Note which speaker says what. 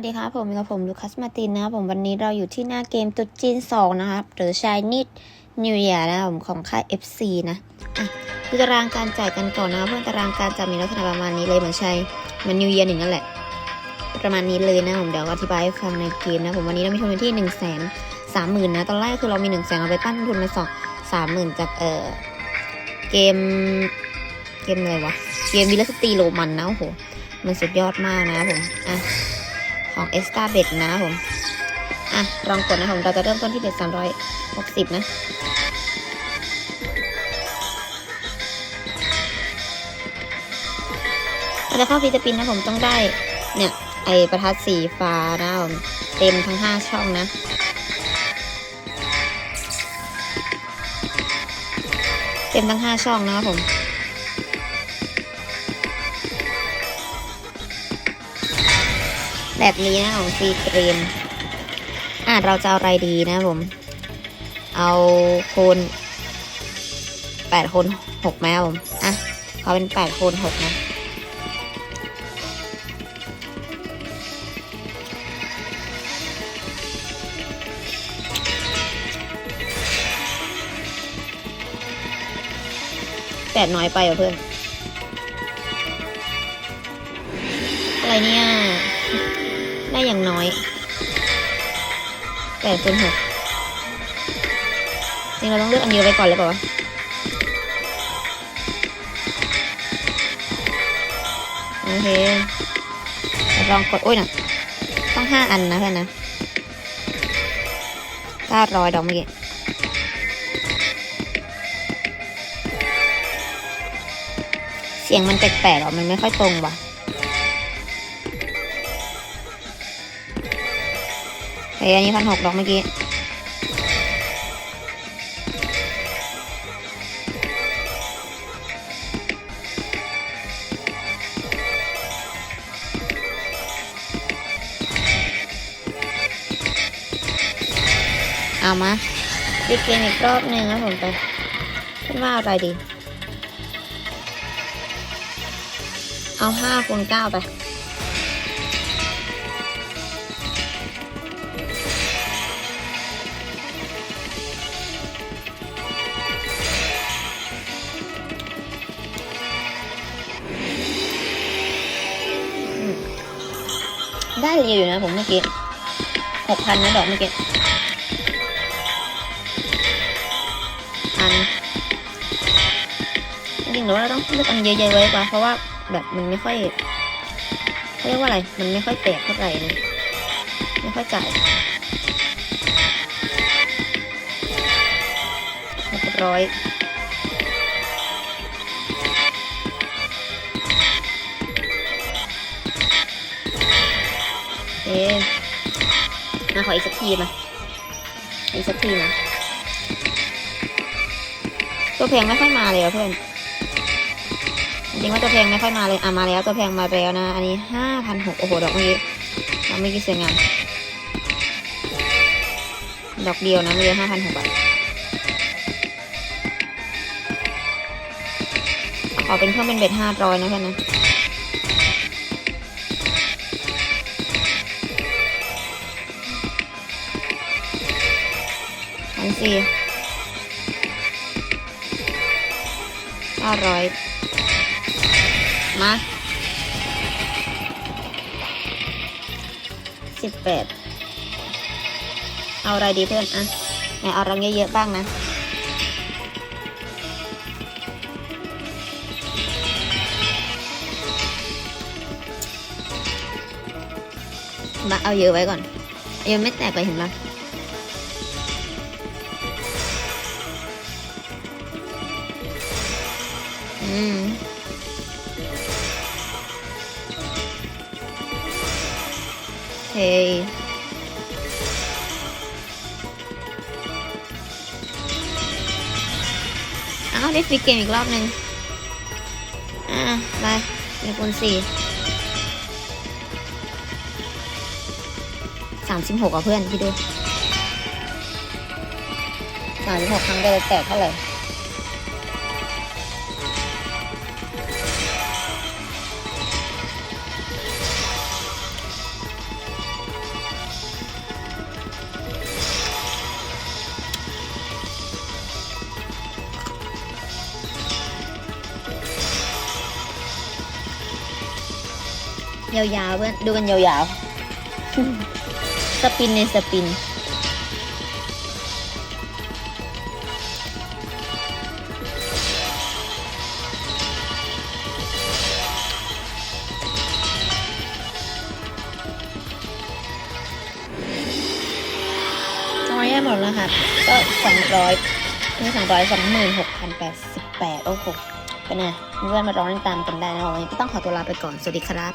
Speaker 1: วัสดีครับผมอกับผมลูคัสมาตินนะครับผมวันนี้เราอยู่ที่หน้าเกมตุ๊ดจีน 2 นะครับ หรือ Chinese New Year นะครับผมของค่าย FC นะ อะดูตารางการจ่ายกันก่อนนะครับเพื่อนตารางการจ่ายมีลักษณะประมาณนี้เลยเหมือนใช่เหมัน New Year หนึ่งนั่นแหละ ประมาณนี้เลยนะผมเดี๋ยวอธิบายให้ฟังในเกมนะผมวันนี้เรามีทุนที่1นึ่งแสนสามหมื่นนะตอนแรกคือเรามี1นึ่งแสนเราไปปั้นทุนมาสองสามหมื่นจากเอ่อเกมเกมอะไรวะเกมวิลสตีโรมันนะโอ้โหมันสุดยอดมากนะครับผมอะ ของเอสตาเบดนะผม อะ ลองกดนะผมเราจะเริ่มต้นที่เบ็ดสามร้อยหกสิบนะเราจะเข้าฟีจะปินนะผมต้องได้ เนี่ย ไอประทัดสีฟ้านะผมเต็มทั้งห้าช่องนะเต็มทั้งห้าช่องนะครับผม แบบนี้นะของฟรีเกรนอะเราจะเอาอะไรดีนะผม เอาโคนแปดโคนหกแมวผมอะเขาเป็นแปดคนหกนะแปดน้อยไปเหรอเพื่อน อะไรเนี่ย ได้อย่างน้อยแปดคูณหกจริงเราต้องเลือกอันเดียวไปก่อนเลยเปล่าวะโอเคลองกดโอ้ยนะต้องห้าอันนะเพื่อนนะเก้าร้อยดอกเมื่อกี้เสียงมันแปลกๆอะมันไม่ค่อยตรงว่ะ เฮ้ยอันนี้พันหกดอกเมื่อกี้ เอามาดีเกมอีกรอบหนึ่งแล้วผมไปคิดว่าอาอะไรดี เอาห้าคูณเก้าไป ได้เรียวอยู่นะผมเมื่อกี้หกพันนะดอกเมื่อกี้พันจริงๆหรือว่าเราต้องเลือกอันเยอะๆไว้กว่า เพราะว่าแบบมันไม่ค่อยเขาเรียกว่าอะไร มันไม่ค่อยแตกเท่าไหร่นะไม่ค่อยจ่ายเรียบร้อย เอ๊มาขออีกสักทีมาอีกสักทีนะตัวแพงไม่ค่อยมาเลยอะเพื่อน จริงว่าตัวแพงไม่ค่อยมาเลย อะมาแล้วตัวแพงมาแล้วนะ อันนี้ห้าพันหกโอ้โห ดอกเมื่อกี้ดอกเมื่อกี้สวยงาม ดอกเดียวนะเมื่อกี้ห้าพันหกบาท ขอเป็นเพิ่มเป็นเบ็ดห้าร้อยนะเพื่อนนะ พันสี่เก้าร้อยมาสิบแปดเอาอะไรดีเพื่อนอะไหนเอารังเยอะๆบ้างนะมาเอาเยอะไว้ก่อน เยอะไม่แตกไปเห็นปะ อืมเฮ้ยเอาได้ฟรีเกมอีกรอบหนึ่งอ่าไปเป็นคูณสี่สามสิบหกอะเพื่อนพี่ดูสามสิบหกครั้งได้แตกเท่าไหร่ ยาวๆเพื่อนดูกันยาวๆ สปินในสปิน น้อยแย่หมดแล้วค่ะ ก็สองร้อยนี่สองร้อยสองหมื่นหกพันแปดสิบแปดโอ้โหเป็นไงเพื่อนมาร้องตามกันได้นะวันนี้ก็ต้องขอตัวลาไปก่อน สวัสดีครับ